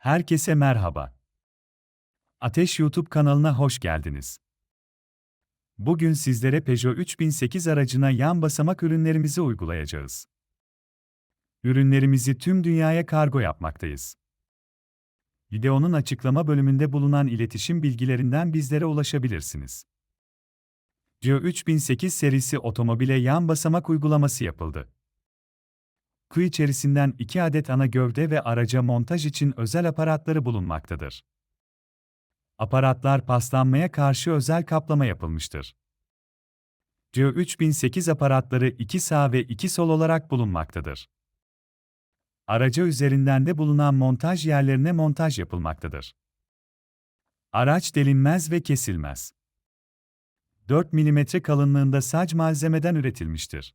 Herkese merhaba. Ateş YouTube kanalına hoş geldiniz. Bugün sizlere Peugeot 3008 aracına yan basamak ürünlerimizi uygulayacağız. Ürünlerimizi tüm dünyaya kargo yapmaktayız. Videonun açıklama bölümünde bulunan iletişim bilgilerinden bizlere ulaşabilirsiniz. Peugeot 3008 serisi otomobile yan basamak uygulaması yapıldı. Kuyu içerisinden 2 adet ana gövde ve araca montaj için özel aparatları bulunmaktadır. Aparatlar paslanmaya karşı özel kaplama yapılmıştır. Peugeot 3008 aparatları 2 sağ ve 2 sol olarak bulunmaktadır. Araca üzerinden de bulunan montaj yerlerine montaj yapılmaktadır. Araç delinmez ve kesilmez. 4 mm kalınlığında sac malzemeden üretilmiştir.